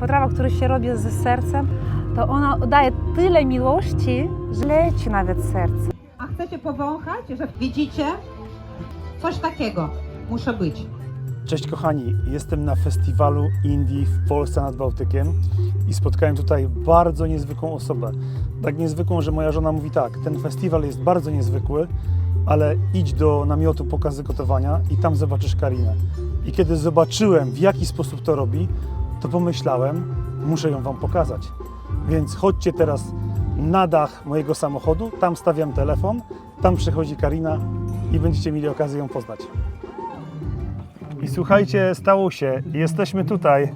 potrawa, którą się robi ze sercem, to ona daje tyle miłości, że leci nawet serce. A chcecie powąchać, że widzicie? Coś takiego muszę być. Cześć kochani, jestem na festiwalu Indii w Polsce nad Bałtykiem i spotkałem tutaj bardzo niezwykłą osobę. Tak niezwykłą, że moja żona mówi tak, ten festiwal jest bardzo niezwykły, ale idź do namiotu pokazy gotowania i tam zobaczysz Karinę. I kiedy zobaczyłem w jaki sposób to robi, to pomyślałem, muszę ją Wam pokazać. Więc chodźcie teraz na dach mojego samochodu, tam stawiam telefon, tam przychodzi Karina i będziecie mieli okazję ją poznać. I słuchajcie, stało się. Jesteśmy tutaj.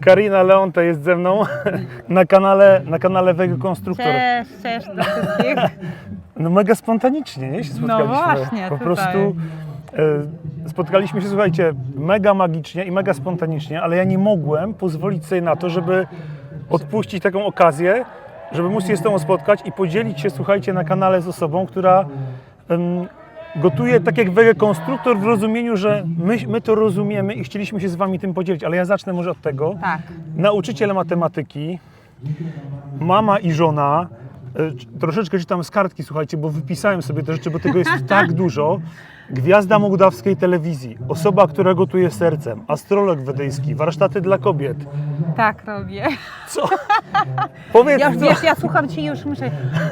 Karina Leonte jest ze mną na kanale, na kanale Wege Konstruktor. Cześć, cześć do wszystkich. No mega spontanicznie, nie? Się spotkaliśmy. No właśnie, Po tutaj. prostu e, spotkaliśmy się, słuchajcie, mega magicznie i mega spontanicznie, ale ja nie mogłem pozwolić sobie na to, żeby odpuścić taką okazję, żeby móc się z Tobą spotkać i podzielić się, słuchajcie, na kanale z osobą, która em, gotuje tak jak Wege Konstruktor w rozumieniu, że my, my to rozumiemy i chcieliśmy się z Wami tym podzielić, ale ja zacznę może od tego. Tak. Nauczyciel matematyki, mama i żona. E, Troszeczkę czytam z kartki, słuchajcie, bo wypisałem sobie te rzeczy, bo tego jest tak dużo. Gwiazda mołdawskiej telewizji, osoba, która gotuje sercem, astrolog wedyjski, warsztaty dla kobiet. Tak robię. Co? Powiedz, Ja wiesz, ja słucham Cię i już myślę,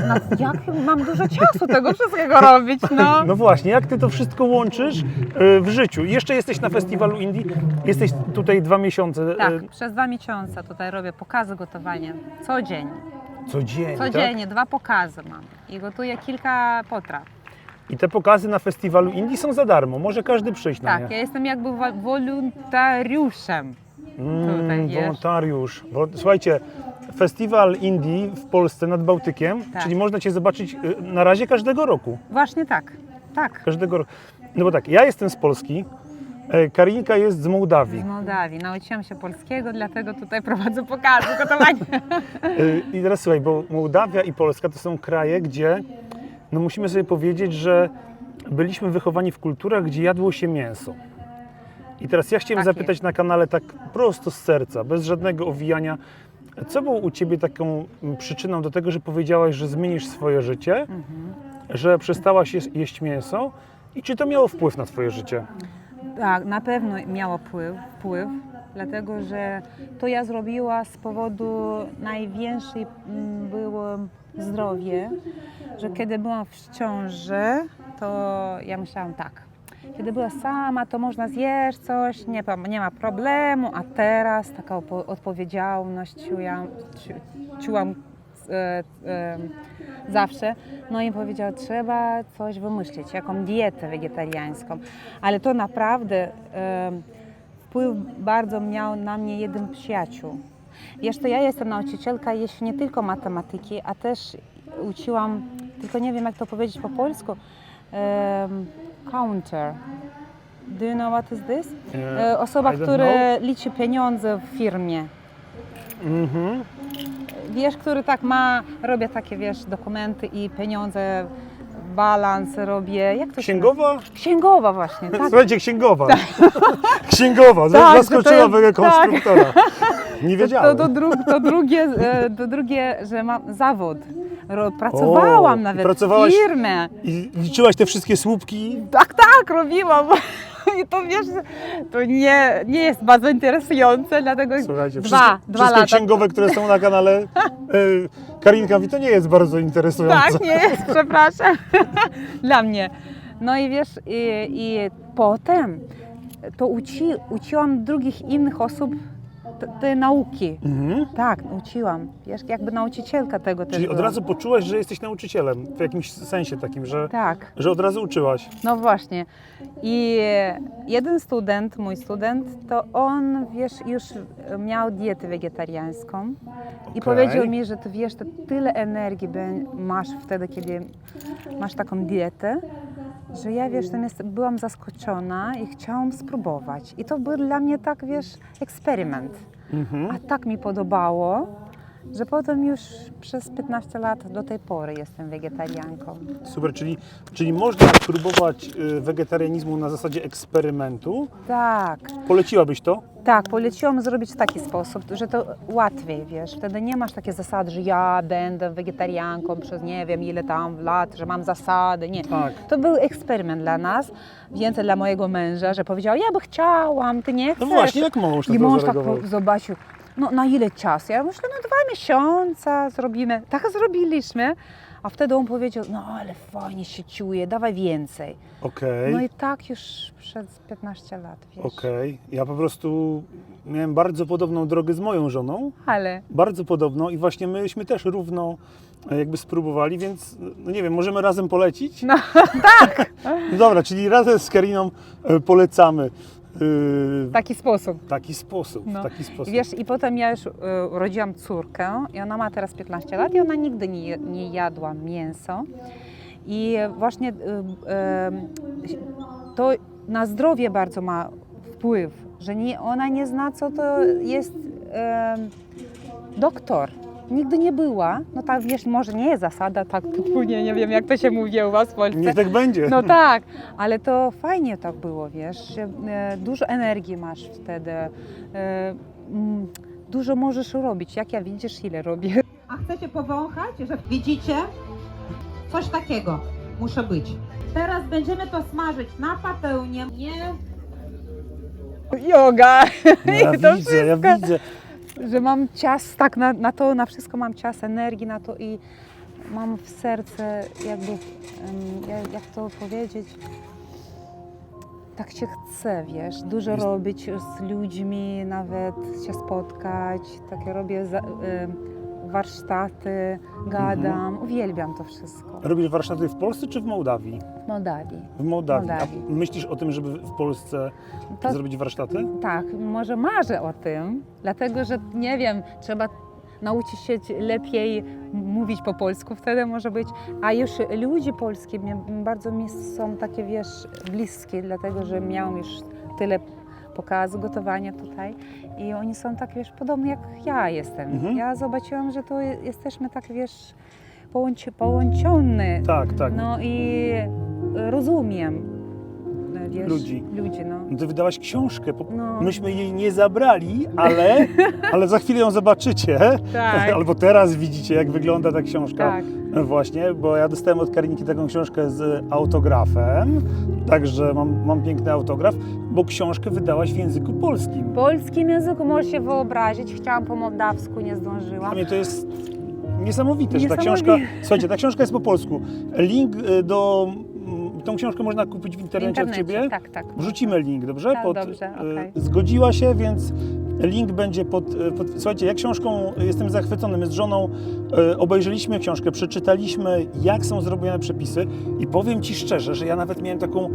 no, jak mam dużo czasu tego wszystkiego robić, no. No właśnie, jak ty to wszystko łączysz e, w życiu? Jeszcze jesteś na festiwalu Indii, jesteś tutaj dwa miesiące. e, Tak, przez dwa miesiące tutaj robię pokazy gotowania. Co dzień. Codziennie. Tak? Codziennie dwa pokazy mam i gotuję kilka potraw. I te pokazy na festiwalu Indii są za darmo. Może każdy przyjść na Tak, nie. ja jestem jakby wo- wolontariuszem. Mm, wolontariusz. Słuchajcie, festiwal Indii w Polsce nad Bałtykiem, Tak. czyli można Cię zobaczyć y, na razie każdego roku. Właśnie tak, tak. Każdego roku. No bo tak, ja jestem z Polski, Karinka jest z Mołdawii. Z Mołdawii. Nauczyłam się polskiego, dlatego tutaj prowadzę pokazy gotowania. Y, I teraz słuchaj, bo Mołdawia i Polska to są kraje, gdzie no musimy sobie powiedzieć, że byliśmy wychowani w kulturach, gdzie jadło się mięso. I teraz ja chciałem Tak zapytać na kanale tak prosto z serca, bez żadnego owijania, co było u Ciebie taką przyczyną do tego, że powiedziałaś, że zmienisz swoje życie, Mhm. że przestałaś je- jeść mięso i czy to miało wpływ na Twoje życie? Tak, na pewno miało wpływ, wpływ, dlatego że to ja zrobiła z powodu największej mm, było zdrowie, że kiedy byłam w ciąży, to ja myślałam tak, kiedy była sama, to można zjeść coś, nie, nie ma problemu, a teraz taka odpowiedzialność czułam, czu- czułam zawsze. No i powiedział, trzeba coś wymyślić, jaką dietę wegetariańską. Ale to naprawdę e, wpływ bardzo miał na mnie jeden przyjaciół. Jeszcze ja jestem nauczycielka, jeśli nie tylko matematyki, a też uczyłam, tylko nie wiem jak to powiedzieć po polsku, counter. Do you know what is this? E, Osoba, która liczy pieniądze w firmie. Mhm. Wiesz, który tak ma, robię takie, wiesz, dokumenty i pieniądze, balans robię. Jak to się Księgowa? nazywa? Księgowa właśnie, tak. Słuchajcie, księgowa. księgowa, Tak, zaskoczyła to jest- mego konstruktora. Nie To, wiedziałem. to, dru, to, drugie, e, to drugie, że mam zawód. Ro, pracowałam i nawet pracowałaś- firmie. I liczyłaś te wszystkie słupki? Tak, tak, robiłam. I to wiesz, to nie, nie jest bardzo interesujące, dlatego Słuchajcie, dwa, wszystkie, dwa wszystkie lata. księgowe, które są na kanale e, Karinka mówi, to nie jest bardzo interesujące. Tak, nie jest, przepraszam. Dla mnie. No i wiesz, i, i potem to uci, uczyłam drugich innych osób te, te nauki. Mhm. Tak, uczyłam. Wiesz, jakby nauczycielka tego też Czyli od byłam. razu poczułaś, że jesteś nauczycielem, w jakimś sensie takim, że, Tak, że od razu uczyłaś. no właśnie. I jeden student, mój student, to on, wiesz, już miał dietę wegetariańską i Okej. powiedział mi, że ty wiesz, to tyle energii bę- masz wtedy, kiedy masz taką dietę, że ja, wiesz, tam jest, byłam zaskoczona i chciałam spróbować. I to był dla mnie tak, wiesz, eksperyment. Mhm. A tak mi podobało, że potem już przez 15 lat do tej pory jestem wegetarianką. Super, czyli, czyli można spróbować y, wegetarianizmu na zasadzie eksperymentu. Tak, Poleciłabyś to? Tak, poleciłam zrobić w taki sposób, że to łatwiej, wiesz, wtedy nie masz takiej zasady, że ja będę wegetarianką przez nie wiem ile tam lat, że mam zasady, nie. Tak. To był eksperyment dla nas, więcej dla mojego męża, że powiedział, ja by chciałam, ty nie No chcesz. właśnie, jak mąż I mąż tak zareagował? zobaczył, no na ile czasu? Ja myślę, no dwa miesiące zrobimy. Tak zrobiliśmy. A wtedy on powiedział, no ale fajnie się czuję, dawaj więcej. Okej. No i tak już przez 15 lat, wiesz. Okej, ja po prostu miałem bardzo podobną drogę z moją żoną, Ale bardzo podobną i właśnie myśmy też równo e, jakby spróbowali, więc no nie wiem, możemy razem polecić? No, tak! No dobra, czyli razem z Kariną e, polecamy e, taki sposób. taki sposób, No. taki sposób. Wiesz, i potem ja już e, urodziłam córkę i ona ma teraz 15 lat i ona nigdy nie, nie jadła mięso. I właśnie e, e, to na zdrowie bardzo ma wpływ, że nie, ona nie zna, co to jest e, doktor. Nigdy nie była. No tak, wiesz, może nie jest zasada, tak nie, nie wiem, jak to się mówi u Was w Polsce. Niech tak będzie. No tak, ale to fajnie tak było, wiesz, e, dużo energii masz wtedy, e, mm, dużo możesz robić, jak ja widzisz ile robię. A chcecie powąchać, że widzicie? Coś takiego muszę być. Teraz będziemy to smażyć na patelnię. Nie Yoga, No ja to widzę, ja widzę. Że mam czas, tak na, na to, na wszystko mam czas, energii na to i mam w serce jakby, jak, jak to powiedzieć, tak się chce, wiesz, dużo Jest- robić z ludźmi, nawet się spotkać, takie robię za, em, warsztaty, gadam, uwielbiam to wszystko. Robisz warsztaty w Polsce czy w Mołdawii? W Mołdawii. W Mołdawii. Mołdawii. A myślisz o tym, żeby w Polsce To zrobić warsztaty? Tak, może marzę o tym, dlatego że nie wiem, trzeba nauczyć się lepiej mówić po polsku, wtedy może być. A już ludzie polskie mnie, bardzo mi są takie, wiesz, bliskie, dlatego że miałam już tyle pokazu gotowania tutaj i oni są tak, wiesz, podobni jak ja jestem. Mhm. Ja zobaczyłam, że to jesteśmy tak, wiesz, połączy, połączone. Tak, tak. No i rozumiem, wiesz, Ludzi. ludzi no. No Ty wydałaś książkę. No. Myśmy jej nie zabrali, ale, ale za chwilę ją zobaczycie. Tak. Albo teraz widzicie, jak wygląda ta książka. Tak. Właśnie, bo ja dostałem od Karinki taką książkę z autografem, także mam, mam piękny autograf, bo książkę wydałaś w języku polskim. Polskim języku możesz się wyobrazić. Chciałam po mołdawsku, nie zdążyłam. Dla mnie to jest niesamowite, że ta Niesamowite. książka. Słuchajcie, ta książka jest po polsku. Link y, do. Tą książkę można kupić w W internecie, od ciebie. Tak, tak. Wrzucimy link, dobrze? Tak, dobrze, y, okej. Zgodziła się, więc link będzie pod, y, pod. Słuchajcie, ja książką jestem zachwycony. My z żoną y, obejrzeliśmy książkę, przeczytaliśmy, jak są zrobione przepisy, i powiem ci szczerze, że ja nawet miałem taką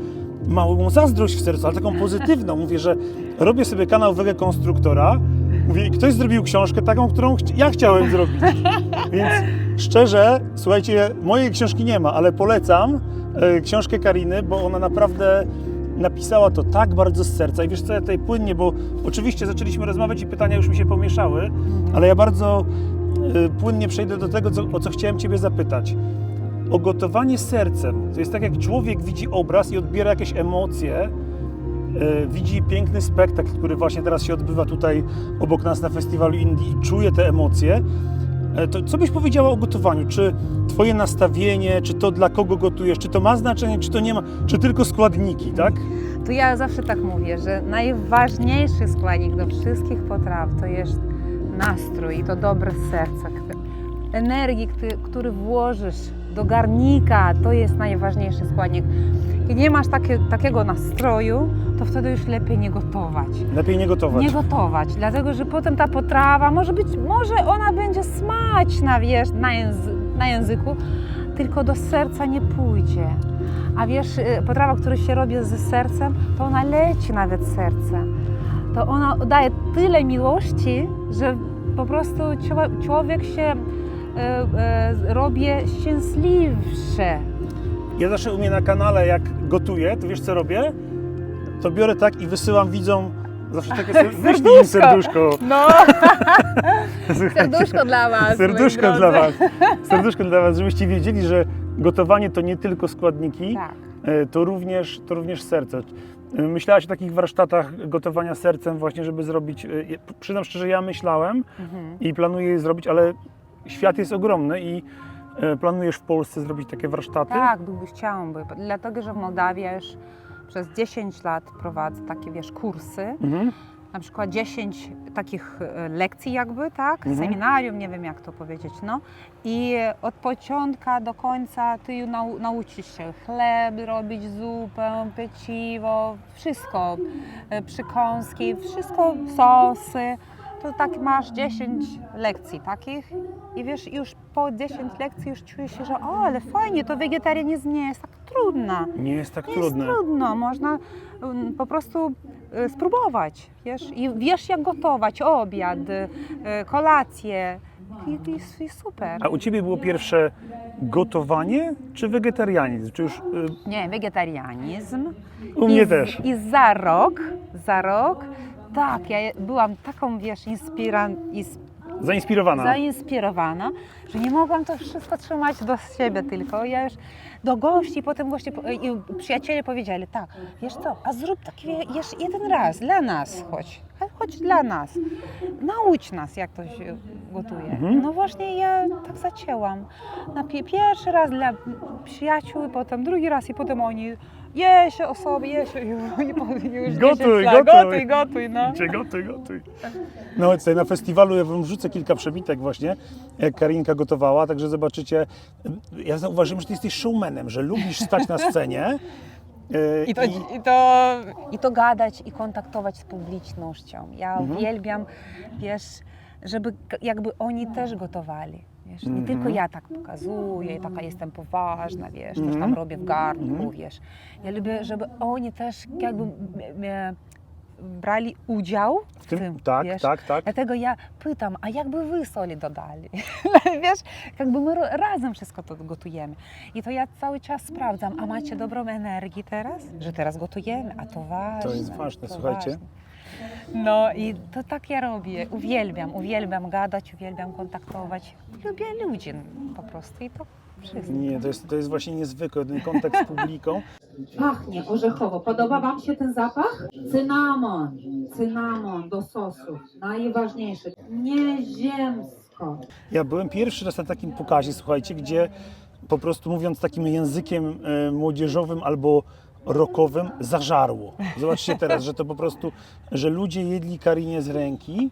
małą zazdrość w sercu, ale taką pozytywną. Mówię, że robię sobie kanał Wege Konstruktora. Mówię, ktoś zrobił książkę taką, którą chci- ja chciałem zrobić. Więc szczerze, słuchajcie, mojej książki nie ma, ale polecam e, książkę Kariny, bo ona naprawdę napisała to tak bardzo z serca. I wiesz co, ja tutaj płynnie, bo oczywiście zaczęliśmy rozmawiać i pytania już mi się pomieszały, ale ja bardzo e, płynnie przejdę do tego, co, o co chciałem Ciebie zapytać. O gotowanie sercem. To jest tak, jak człowiek widzi obraz i odbiera jakieś emocje, e, widzi piękny spektakl, który właśnie teraz się odbywa tutaj obok nas na festiwalu Indii i czuje te emocje. E, To co byś powiedziała o gotowaniu? Czy Twoje nastawienie, czy to dla kogo gotujesz, czy to ma znaczenie, czy to nie ma, czy tylko składniki, tak? To ja zawsze tak mówię, że najważniejszy składnik do wszystkich potraw to jest nastrój i to dobre serce. Energii, który, włożysz do garnika, to jest najważniejszy składnik. I nie masz takie, takiego nastroju, to wtedy już lepiej nie gotować. Lepiej nie gotować. Nie gotować, dlatego że potem ta potrawa może być, może ona będzie smaczna, wiesz, na, języ, na języku, tylko do serca nie pójdzie. A wiesz, y, potrawa, która się robi ze sercem, to ona leci nawet serce. To ona daje tyle miłości, że po prostu czło- człowiek się e, e, robi szczęśliwszy. Ja zawsze u mnie na kanale, jak gotuję, to wiesz co robię? To biorę tak i wysyłam widzom Zawsze takie ser... Wyślij im serduszko. No, serduszko dla Was. Serduszko dla Was. Serduszko dla Was, żebyście wiedzieli, że gotowanie to nie tylko składniki, Tak. e, to również, to również serce. Myślałaś o takich warsztatach gotowania sercem właśnie, żeby zrobić, e, przyznam szczerze, ja myślałem Mhm. i planuję je zrobić, ale świat jest ogromny i e, planujesz w Polsce zrobić takie warsztaty? Tak, byłby, chciałabym, dlatego że w Mołdawii przez 10 lat prowadzę takie, wiesz, kursy, Mhm. na przykład 10 takich e, lekcji jakby, tak, Mhm. seminarium, nie wiem jak to powiedzieć, no. I od początku do końca ty nau, nauczysz się chleb robić, zupę, pieciwo, wszystko, e, przykąski, wszystko, sosy, to tak masz 10 lekcji takich i wiesz, już po 10 lekcji już czujesz się, że o, ale fajnie, to wegetarianizm nie jest tak trudna. Nie jest tak Nie trudne. jest trudno, można mm, po prostu e, spróbować, wiesz, i wiesz jak gotować obiad, e, kolację i, i, i super. A u Ciebie było pierwsze gotowanie czy wegetarianizm? Czy już y, Nie, wegetarianizm. u mnie I, też? I za rok, za rok, tak, ja byłam taką, wiesz, inspira, is, Zainspirowana? zainspirowana, że nie mogłam to wszystko trzymać do siebie tylko. Ja już do gości, potem goście przyjaciele powiedzieli, tak, wiesz co, a zrób tak wie- jeszcze jeden raz dla nas choć, choć dla nas. Naucz nas, jak to się gotuje. Mhm. No właśnie ja tak zaczęłam. Na pi- pierwszy raz dla przyjaciół, potem drugi raz i potem oni jeść o sobie, i potem już Gotuj, 10 lat, gotuj. gotuj, gotuj, no. Gdzie gotuj, gotuj. No tutaj na festiwalu ja wam wrzucę kilka przebitek właśnie, jak Karinka gotowała, także zobaczycie. Ja zauważyłem, że ty jesteś showmanem, że lubisz stać na scenie. I to, i, to, I to gadać i kontaktować z publicznością. Ja Mhm. uwielbiam, wiesz, żeby jakby oni też gotowali. Wiesz, nie Mhm. tylko ja tak pokazuję, i taka jestem poważna, wiesz, coś Mhm. tam robię w garnku, Mhm. wiesz. Ja lubię, żeby oni też jakby brali udział w, w tym, tym, tak, wiesz. tak, tak. Dlatego ja pytam, a jakby wy soli dodali? Wiesz, jakby my razem wszystko to gotujemy. I to ja cały czas sprawdzam, a macie dobrą energię teraz? Że teraz gotujemy, a to ważne. To jest ważne, słuchajcie. ważne. No i to tak ja robię. Uwielbiam, uwielbiam gadać, uwielbiam kontaktować. Lubię ludzi po prostu i to. Nie, to jest, to jest właśnie niezwykłe, ten kontakt z publiką. Pachnie orzechowo. Podoba Wam się ten zapach? Cynamon. Cynamon do sosu. Najważniejsze. Nieziemsko. Ja byłem pierwszy raz na takim pokazie, słuchajcie, gdzie po prostu mówiąc takim językiem e, młodzieżowym albo rockowym, zażarło. Zobaczcie teraz, że to po prostu, że ludzie jedli Karinie z ręki.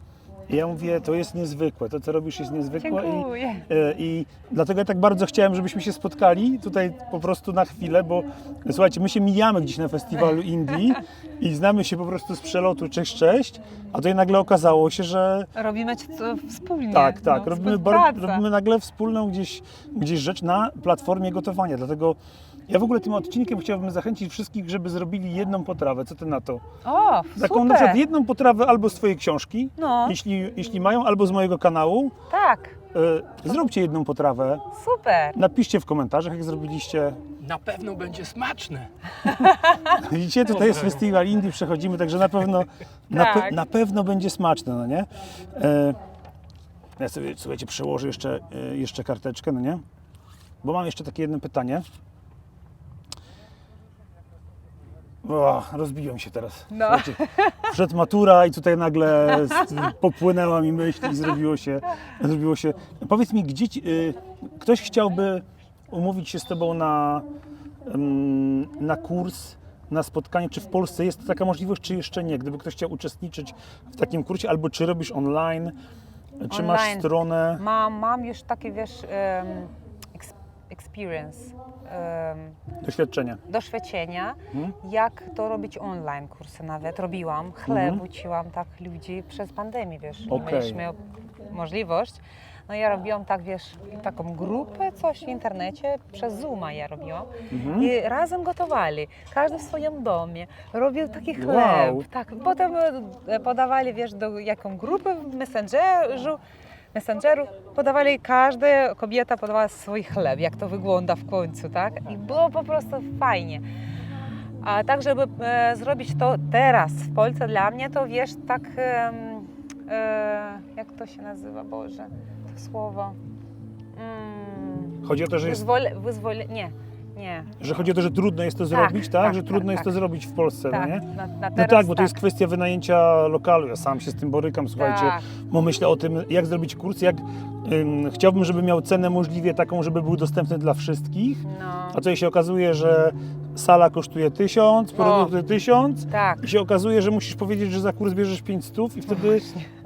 I ja mówię, to jest niezwykłe, to co robisz jest niezwykłe. I, Dziękuję. e, I dlatego ja tak bardzo chciałem, żebyśmy się spotkali tutaj po prostu na chwilę, bo słuchajcie, my się mijamy gdzieś na festiwalu Indii i znamy się po prostu z przelotu cześć, cześć, a tutaj nagle okazało się, że Robimy to wspólnie. tak, tak. no, robimy, robimy nagle wspólną gdzieś, gdzieś rzecz na platformie gotowania. Dlatego ja w ogóle tym odcinkiem chciałbym zachęcić wszystkich, żeby zrobili jedną potrawę. Co ty na to? O, Taką super. na przykład jedną potrawę albo z twojej książki, No, jeśli, jeśli mają, albo z mojego kanału. tak, E, zróbcie jedną potrawę. super. Napiszcie w komentarzach, jak zrobiliście. Na pewno będzie smaczne. Widzicie, tutaj jest festiwal Indii, przechodzimy, także na pewno, na, pe- Tak. na pewno będzie smaczne, no nie? E, ja sobie, słuchajcie, przełożę jeszcze, e, jeszcze karteczkę, no nie? Bo mam jeszcze takie jedno pytanie. O, rozbiłem się teraz. No. Słuchajcie, Przed matura i tutaj nagle popłynęła mi myśl i zrobiło się, zrobiło się. Powiedz mi, gdzie ci, y, ktoś chciałby umówić się z Tobą na, ym, na kurs, na spotkanie, czy w Polsce jest taka możliwość, czy jeszcze nie? Gdyby ktoś chciał uczestniczyć w takim kursie, albo czy robisz online, czy masz Online. stronę? Mam, mam już taki, wiesz, experience, um, Doświadczenia. doświadczenia, Mhm. jak to robić online kursy nawet. Robiłam, chleb Mhm. uczyłam tak ludzi przez pandemię, wiesz, Okej. mieliśmy możliwość. No ja robiłam tak, wiesz, taką grupę, coś w internecie, przez Zooma ja robiłam. Mhm. I razem gotowali, każdy w swoim domie, robił taki chleb. Wow. Tak, potem e, podawali, wiesz, do jaką grupę w Messengerzu, Messengeru, podawali, każda kobieta podawała swój chleb, jak to wygląda w końcu, tak? I było po prostu fajnie. A tak, żeby e, zrobić to teraz w Polsce dla mnie, to wiesz, tak, em, e, jak to się nazywa, Boże, to słowo. Mm, Chodzi o to, że, jest, wyzwole, wyzwole, nie, nie. że chodzi o to, że trudno jest to Tak, zrobić, tak? tak, że tak, trudno jest tak. to zrobić w Polsce, Tak, no nie? na, na No teraz tak, bo to jest kwestia wynajęcia lokalu. Ja sam się z tym borykam, słuchajcie. Tak. Bo myślę o tym, jak zrobić kurs, jak ym, chciałbym, żeby miał cenę możliwie taką, żeby był dostępny dla wszystkich. No, A tutaj się okazuje, że sala kosztuje 1000, produkt kosztuje 1000 tak. i się okazuje, że musisz powiedzieć, że za kurs bierzesz 500 i wtedy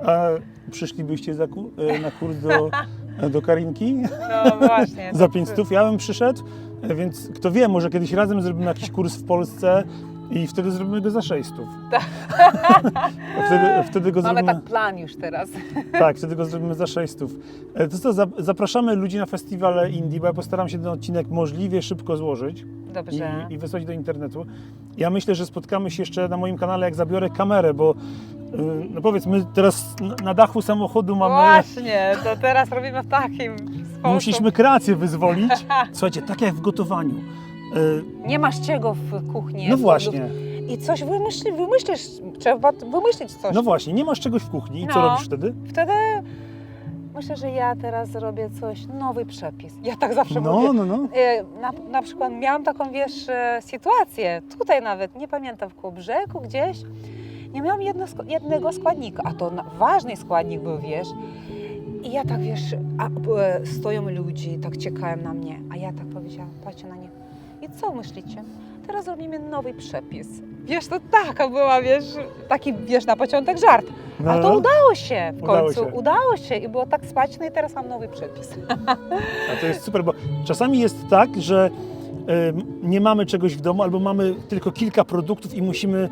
a, przyszlibyście za, ku- e, na kurs do, do Karinki No właśnie. za 500. Ja bym przyszedł, więc kto wie, może kiedyś razem zrobimy jakiś kurs w Polsce i wtedy zrobimy go za 600. wtedy, wtedy go Mamy zrobimy... tak plan już teraz. Tak, wtedy go zrobimy za 600. E, To co, za- zapraszamy ludzi na festiwale Indie, bo ja postaram się ten odcinek możliwie szybko złożyć Dobrze. i, i wysłać do internetu. Ja myślę, że spotkamy się jeszcze na moim kanale, jak zabiorę kamerę, bo y, no powiedz, my teraz na- na dachu samochodu mamy... Właśnie, to teraz robimy w takim sposób. Musieliśmy kreację wyzwolić. Słuchajcie, tak jak w gotowaniu. Y, Nie masz czego w kuchni. No właśnie, I coś wymyśli, wymyślisz, trzeba wymyślić coś. no właśnie, nie masz czegoś w kuchni i co No. robisz wtedy? Wtedy myślę, że ja teraz zrobię coś, nowy przepis. Ja tak zawsze No, mówię. no, no. E, Na, na przykład miałam taką, wiesz, e, sytuację, tutaj nawet, nie pamiętam, w Kołbrzegu gdzieś, nie miałam jedno, jednego składnika, a to ważny składnik był, wiesz. I ja tak, wiesz, a, e, stoją ludzi, tak czekają na mnie, a ja tak powiedziałam, patrzę na nich. I co myślicie? Teraz robimy nowy przepis. Wiesz, to taka była, wiesz, taki, wiesz, na początek żart. no, A to udało się w Udało końcu, się. udało się i było tak smaczne i teraz mam nowy przepis. A to jest super, bo czasami jest tak, że nie mamy czegoś w domu, albo mamy tylko kilka produktów i musimy,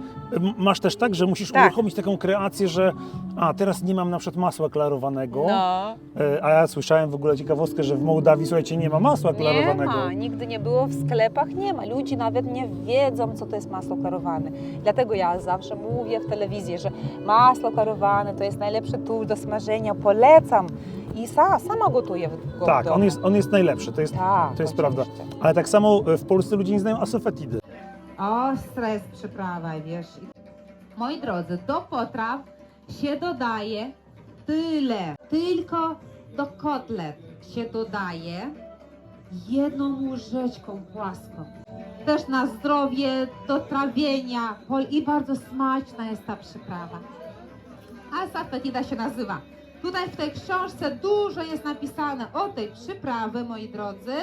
masz też tak, że musisz Tak. uruchomić taką kreację, że a teraz nie mam na przykład masła klarowanego, No. e, a ja słyszałem w ogóle ciekawostkę, że w Mołdawii, słuchajcie, nie ma masła Nie klarowanego. ma, nigdy nie było w sklepach, nie ma. Ludzie nawet nie wiedzą, co to jest masło klarowane. Dlatego ja zawsze mówię w telewizji, że masło klarowane to jest najlepszy tool do smażenia, polecam. I sa, sama gotuję w- go Tak, on jest, on jest najlepszy, to jest, Tak, to jest prawda. oczywiście. Ale tak samo e, w Polsce ludzie nie znają asofetidy. Ostra jest przyprawa, wiesz. Moi drodzy, do potraw się dodaje tyle. Tylko do kotlet się dodaje jedną łyżeczką płaską. Też na zdrowie, do trawienia pol- i bardzo smaczna jest ta przyprawa. A safetida się nazywa. Tutaj w tej książce dużo jest napisane o tej przyprawy, moi drodzy.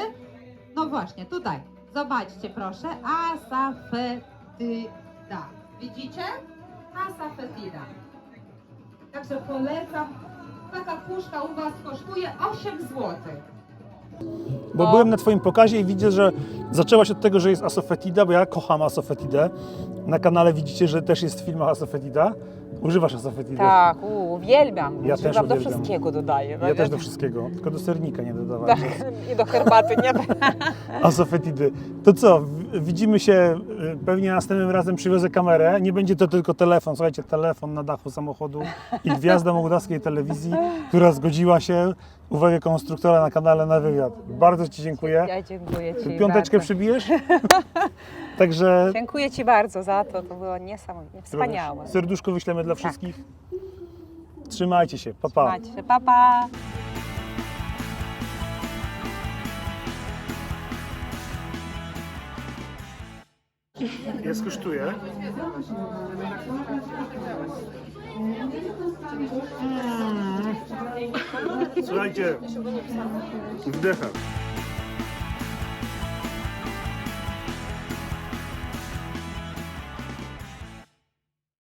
No właśnie, tutaj. Zobaczcie proszę. Asafetida. Widzicie? Asafetida. Także polecam. Taka puszka u Was kosztuje 8 zł. Bo O. byłem na Twoim pokazie i widzę, że zaczęłaś od tego, że jest asofetida, bo ja kocham asofetidę. Na kanale widzicie, że też jest w filmach asofetida. Używasz asofetidy. Tak, u, uwielbiam. Ja też Używam do uwielbiam. wszystkiego dodaję. Ja też do wszystkiego, tylko do sernika nie Tak, dodawałem. I do herbaty, nie? Asofetidy. To co, w- widzimy się, y, pewnie następnym razem przywiozę kamerę. Nie będzie to tylko telefon, słuchajcie, telefon na dachu samochodu i gwiazda mołdawskiej telewizji, która zgodziła się, uwagę konstruktora na kanale na wywiad. Bardzo Ci dziękuję. Ja dziękuję Ci Piąteczkę bardzo. przybijesz? Także Dziękuję Ci bardzo za to, to było niesamowite, wspaniałe. serduszko wyślemy dla wszystkich. Trzymajcie się, pa pa. Trzymajcie się, pa, pa. Ja skosztuję. Mm. Słuchajcie, wdycham.